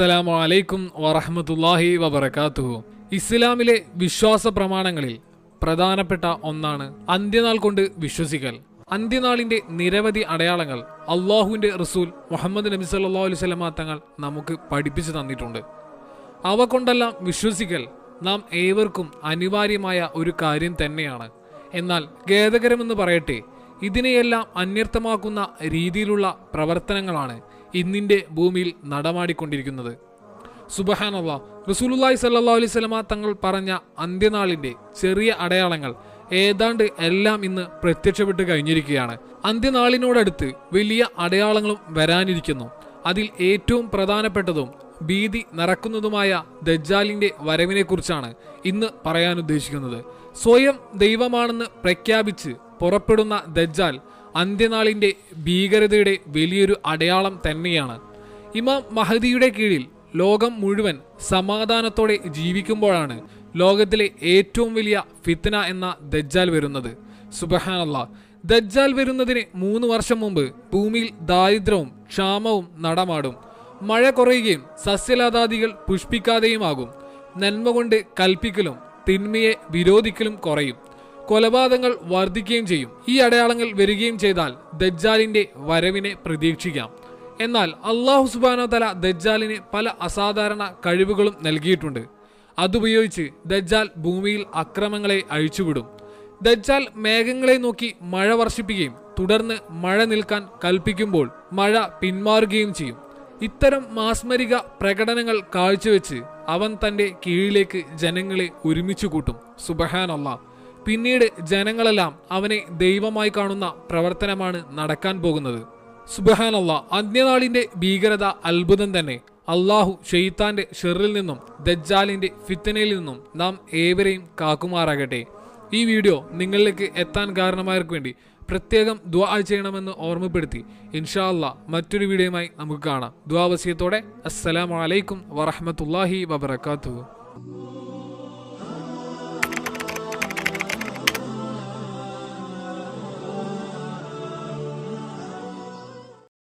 അസ്സലാമു അലൈക്കും വറഹ്മത്തുള്ളാഹി വബറകാതുഹു ഇസ്ലാമിലെ വിശ്വാസ പ്രമാണങ്ങളിൽ പ്രധാനപ്പെട്ട ഒന്നാണ് അന്ത്യനാൾ കൊണ്ട് വിശ്വസിക്കൽ. അന്ത്യനാളിന്റെ നിരവധി അടയാളങ്ങൾ അള്ളാഹുവിന്റെ റസൂൽ മുഹമ്മദ് നബി സല്ലാ അലൈഹി വസല്ലമ തങ്ങൾ നമുക്ക് പഠിപ്പിച്ചു തന്നിട്ടുണ്ട്. അവ കൊണ്ടെല്ലാം വിശ്വസിക്കൽ നാം ഏവർക്കും അനിവാര്യമായ ഒരു കാര്യം തന്നെയാണ്. എന്നാൽ ഖേദകരമെന്ന് പറയട്ടെ ഇതിനെയെല്ലാം അന്യർത്ഥമാക്കുന്ന രീതിയിലുള്ള പ്രവർത്തനങ്ങളാണ് ഇന്നിന്റെ ഭൂമിയിൽ നടമാടിക്കൊണ്ടിരിക്കുന്നത്. സുബഹാനല്ല റസൂലുല്ലായി സല്ലാ അലൈഹി സ്വലമ തങ്ങൾ പറഞ്ഞ അന്ത്യനാളിന്റെ ചെറിയ അടയാളങ്ങൾ ഏതാണ്ട് എല്ലാം ഇന്ന് പ്രത്യക്ഷപ്പെട്ട് കഴിഞ്ഞിരിക്കുകയാണ്. അന്ത്യനാളിനോടടുത്ത് വലിയ അടയാളങ്ങളും വരാനിരിക്കുന്നു. അതിൽ ഏറ്റവും പ്രധാനപ്പെട്ടതും ഭീതി നിറക്കുന്നതുമായ ദജ്ജാലിന്റെ വരവിനെക്കുറിച്ചാണ് ഇന്ന് പറയാൻ ഉദ്ദേശിക്കുന്നത്. സ്വയം ദൈവമാണെന്ന് പ്രഖ്യാപിച്ച് പുറപ്പെടുന്ന ദജ്ജാൽ അന്ത്യനാളിന്റെ ഭീകരതയുടെ വലിയൊരു അടയാളം തന്നെയാണ്. ഇമാം മഹദിയുടെ കീഴിൽ ലോകം മുഴുവൻ സമാധാനത്തോടെ ജീവിക്കുമ്പോഴാണ് ലോകത്തിലെ ഏറ്റവും വലിയ ഫിത്ന എന്ന ദജ്ജാൽ വരുന്നത്. സുബഹാനല്ല ദജ്ജാൽ വരുന്നതിന് മൂന്ന് വർഷം മുമ്പ് ഭൂമിയിൽ ദാരിദ്ര്യവും ക്ഷാമവും നടമാടും. മഴ കുറയുകയും സസ്യലതാദികൾ പുഷ്പിക്കാതെയുമാകും. നന്മ കൊണ്ട് കൽപ്പിക്കലും തിന്മയെ വിരോധിക്കലും കുറയും. കൊലപാതകങ്ങൾ വർദ്ധിക്കുകയും ചെയ്യും. ഈ അടയാളങ്ങൾ വരികയും ചെയ്താൽ ദജ്ജാലിന്റെ വരവിനെ പ്രതീക്ഷിക്കാം. എന്നാൽ അള്ളാഹു സുബാനോ തല ദജ്ജാലിന് പല അസാധാരണ കഴിവുകളും നൽകിയിട്ടുണ്ട്. അതുപയോഗിച്ച് ദജ്ജാൽ ഭൂമിയിൽ അക്രമങ്ങളെ അഴിച്ചുവിടും. ദജ്ജാൽ മേഘങ്ങളെ നോക്കി മഴ വർഷിപ്പിക്കുകയും തുടർന്ന് മഴ നിൽക്കാൻ കൽപ്പിക്കുമ്പോൾ മഴ പിന്മാറുകയും ചെയ്യും. ഇത്തരം മാസ്മരിക പ്രകടനങ്ങൾ കാഴ്ചവെച്ച് അവൻ തന്റെ കീഴിലേക്ക് ജനങ്ങളെ ഒരുമിച്ച് കൂട്ടും. സുബഹാനല്ല. പിന്നീട് ജനങ്ങളെല്ലാം അവനെ ദൈവമായി കാണുന്ന പ്രവർത്തനമാണ് നടക്കാൻ പോകുന്നത്. സുബഹാനല്ല. അന്ത്യനാളിന്റെ ഭീകരത അത്ഭുതം തന്നെ. അള്ളാഹു ഷെയ്ത്താന്റെ ഷെറിൽ നിന്നും ദജ്ജാലിന്റെ ഫിത്തനയിൽ നിന്നും നാം ഏവരെയും കാക്കുമാറാകട്ടെ. ഈ വീഡിയോ നിങ്ങളിലേക്ക് എത്താൻ കാരണമായവർക്ക് വേണ്ടി പ്രത്യേകം ദ്വാ ചെയ്യണമെന്ന് ഓർമ്മപ്പെടുത്തി. ഇൻഷാ അല്ലാ മറ്റൊരു വീഡിയോയുമായി നമുക്ക് കാണാം. ദ്വാവസ്യത്തോടെ അസ്സലാമലൈക്കും വറഹമത്തല്ലാഹി വബർക്കാത്തു